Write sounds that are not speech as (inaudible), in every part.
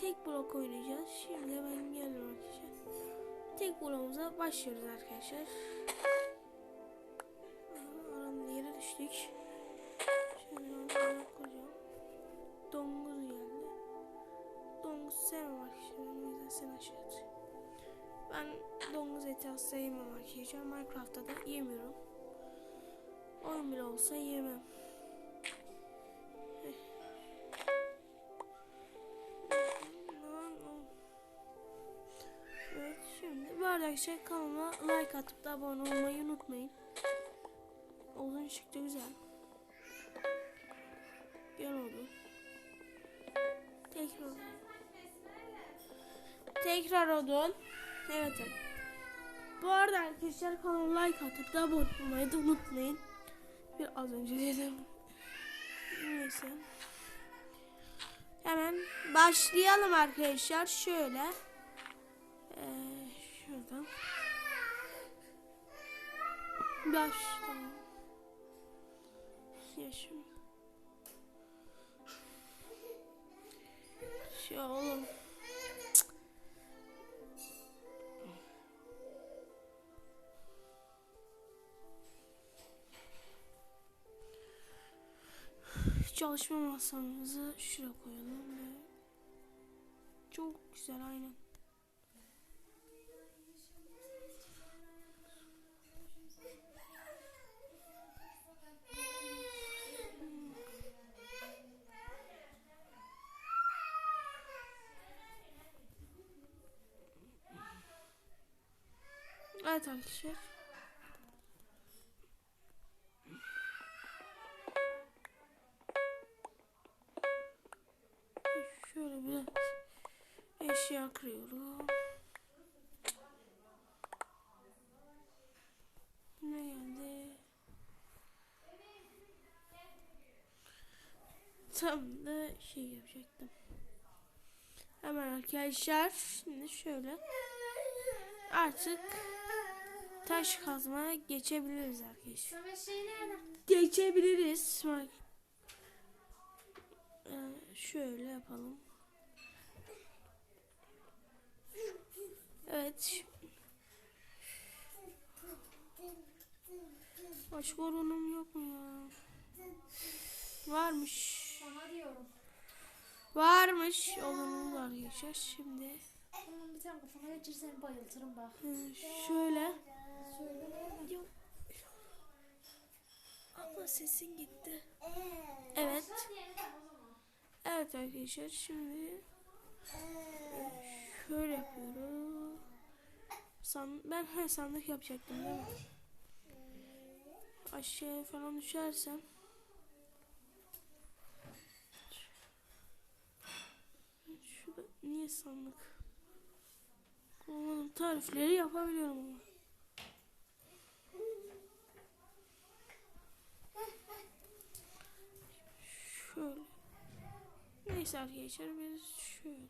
Tek blok oynayacağız. Şimdi hemen geliyorum arkadaşlar. Tek bloğumuza başlıyoruz arkadaşlar. Aranın yere düştük. Şöyle ben koyacağım. Domuz geldi. Domuz sevmem arkadaşlar. O yüzden sen aşağı at. Ben domuz eti asla yemem arkadaşlar. Minecraft'ta da yemiyorum. Oyun bile olsa yemem. Arkadaşlar kanalıma like atıp da abone olmayı unutmayın. Odun çıktı güzel. Gel oldu. Tekrar. Tekrar odun. Evet. Bu arada arkadaşlar kanalıma like atıp da abone olmayı da unutmayın. Bir az önce dedim. Neyse. Hemen başlayalım arkadaşlar. Şöyle. Şuradan. Başlayalım. Yaşım. Şey oğlum. Çalışma masamızı şuraya koyalım ve çok güzel aynen. Evet arkadaşlar. Şöyle biraz eşya kırıyorum. Ne geldi? Tam da şey yapacaktım. Hemen arkadaşlar şimdi şöyle artık taş kazmaya geçebiliriz arkadaşlar. Şey? Geçebiliriz. Bak. Ee, şöyle yapalım. Evet. Başka oranım yok mu ya? Varmış. Sana diyorum. Varmış. Olanım var geçer. Şimdi bir tane kafana geçir seni bayıltırım bak. e, şöyle. Yok. Abla sesin gitti. Evet. Evet arkadaşlar şimdi şöyle yapıyorum. San, ben her sandık yapacaktım değil mi? Aşağıya falan düşersem Şurada niye sandık? Kullanım tarifleri yapabiliyorum ama. Şöyle. Neyse arkadaşlar biz şöyle.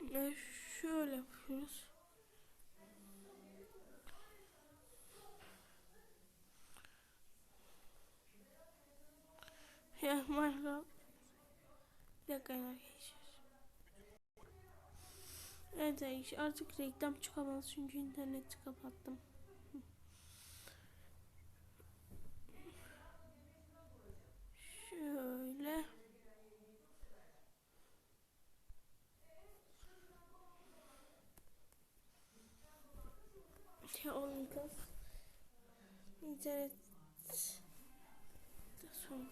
Ve şöyle yapıyoruz. Ya Minecraft. Bir dakika arkadaşlar. Evet arkadaşlar artık reklam çıkamaz çünkü interneti kapattım. Şöyle. Ya oğlum kız. İnternet. Da son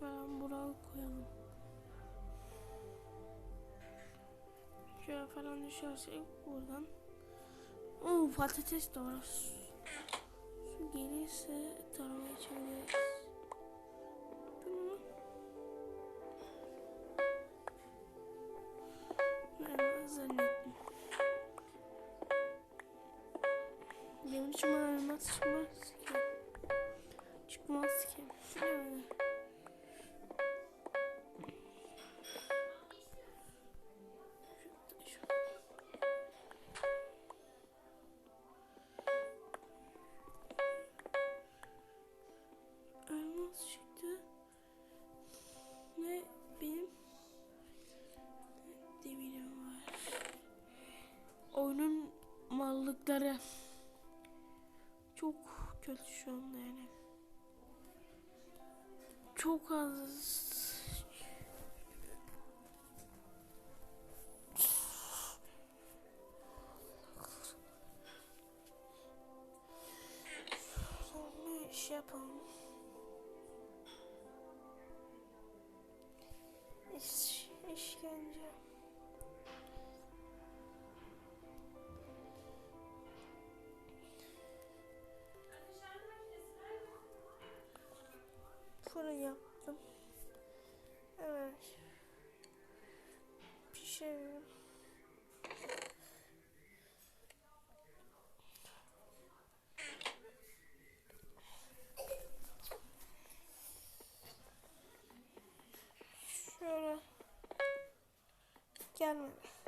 falan buraya koyalım. Şöyle falan düşersek buradan. Oo patates de var. Su gelirse taramaya çeviririz. Ben çıkmaz ki. Çıkmaz ki. Şöyle. Mallıkları çok kötü şu anda yani. Çok az yapalım. Pişiriyorum. Şöyle. Gelmedi.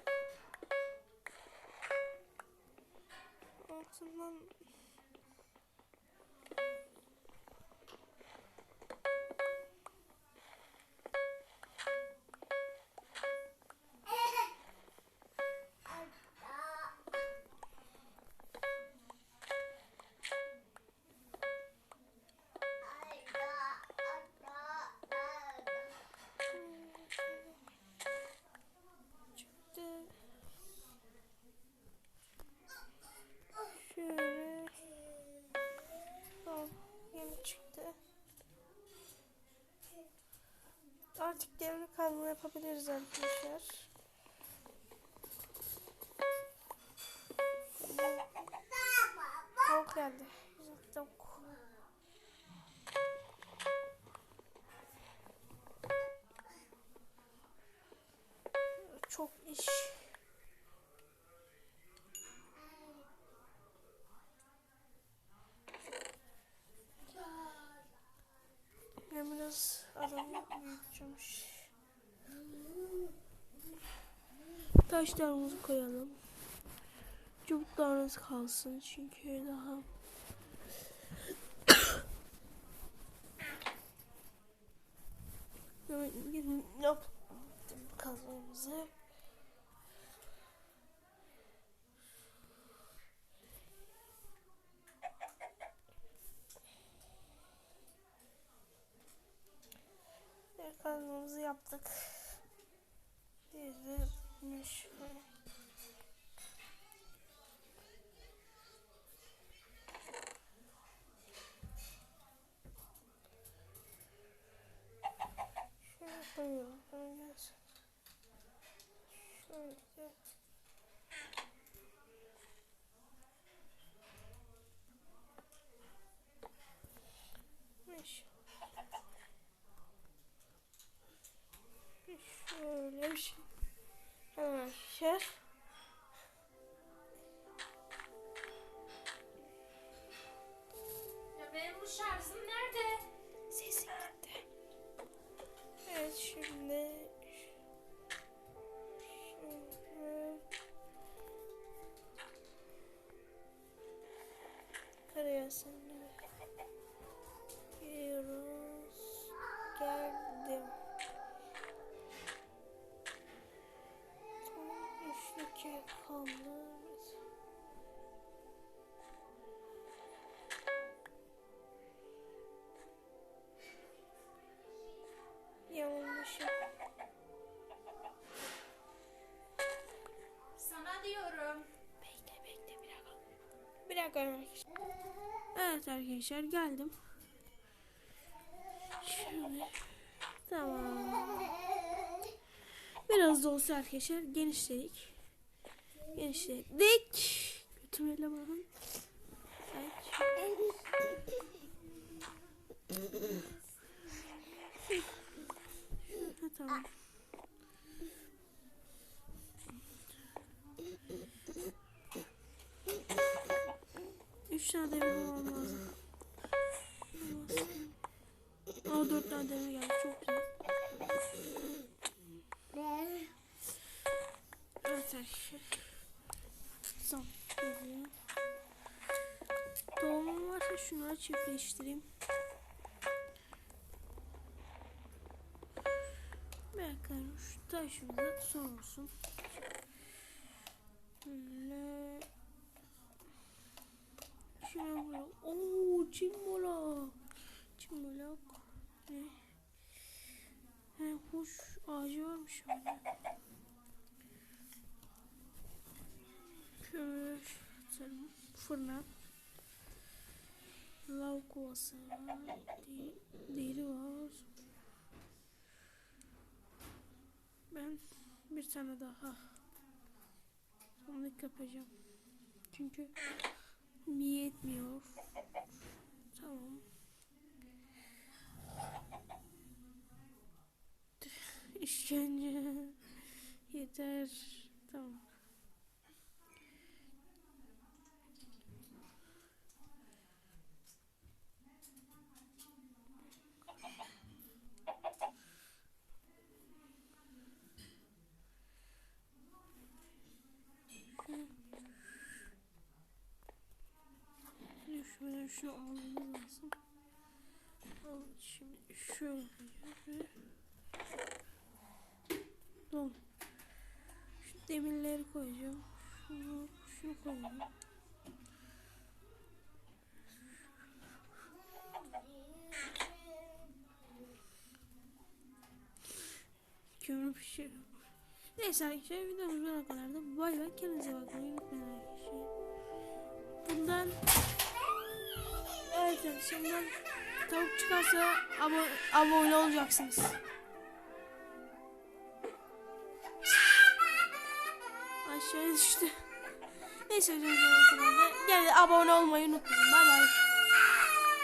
Artık devre kazma yapabiliriz arkadaşlar. Tavuk geldi. Güzel tavuk. Çok iş. Ben biraz adamı büyüteceğim. Taşlarımızı koyalım. Çubuklarımız kalsın çünkü daha (coughs) yaptım kazmamızı. Kazmamızı yaptık. Diğermiş. Koyuyorum. Gelsin. Şöyle. Şöyle bir şey. Hemen arkadaşlar geldim. Şöyle. Tamam. Biraz da olsa arkadaşlar genişledik. Genişledik. Götürelim bakın. Evet. Ha, tamam. Üç tane demir bulmam Olmaz. dört tane demir geldi. Çok güzel. Evet arkadaşlar. Tutsam. Geliyor. Tohumum varsa şunları çiftleştireyim. Bakalım şu taşımız da son olsun. Şöyle böyle. Ooo çimbolak. Çimbolak. Ne? He kuş ağacı varmış öyle. Kömür. Fırına. Lav kovası var. Deri, deri var. Ben bir tane daha sandık yapacağım. Çünkü bir yetmiyor. Tamam. İşkence. Yeter. Tamam. Şöyle şunu almamız lazım. Al, Şimdi şöyle Tamam. Şu demirleri koyacağım. Şunu, şunu koyacağım. Kömür pişiriyorum. Neyse arkadaşlar videomuz buraya kadar da bay bay kendinize bakmayı unutmayın arkadaşlar. Bundan Evet arkadaşlar tavuk çıkarsa abo abone olacaksınız. Aşağıya düştü. Neyse de abone olmayı unutmayın. Bay bay.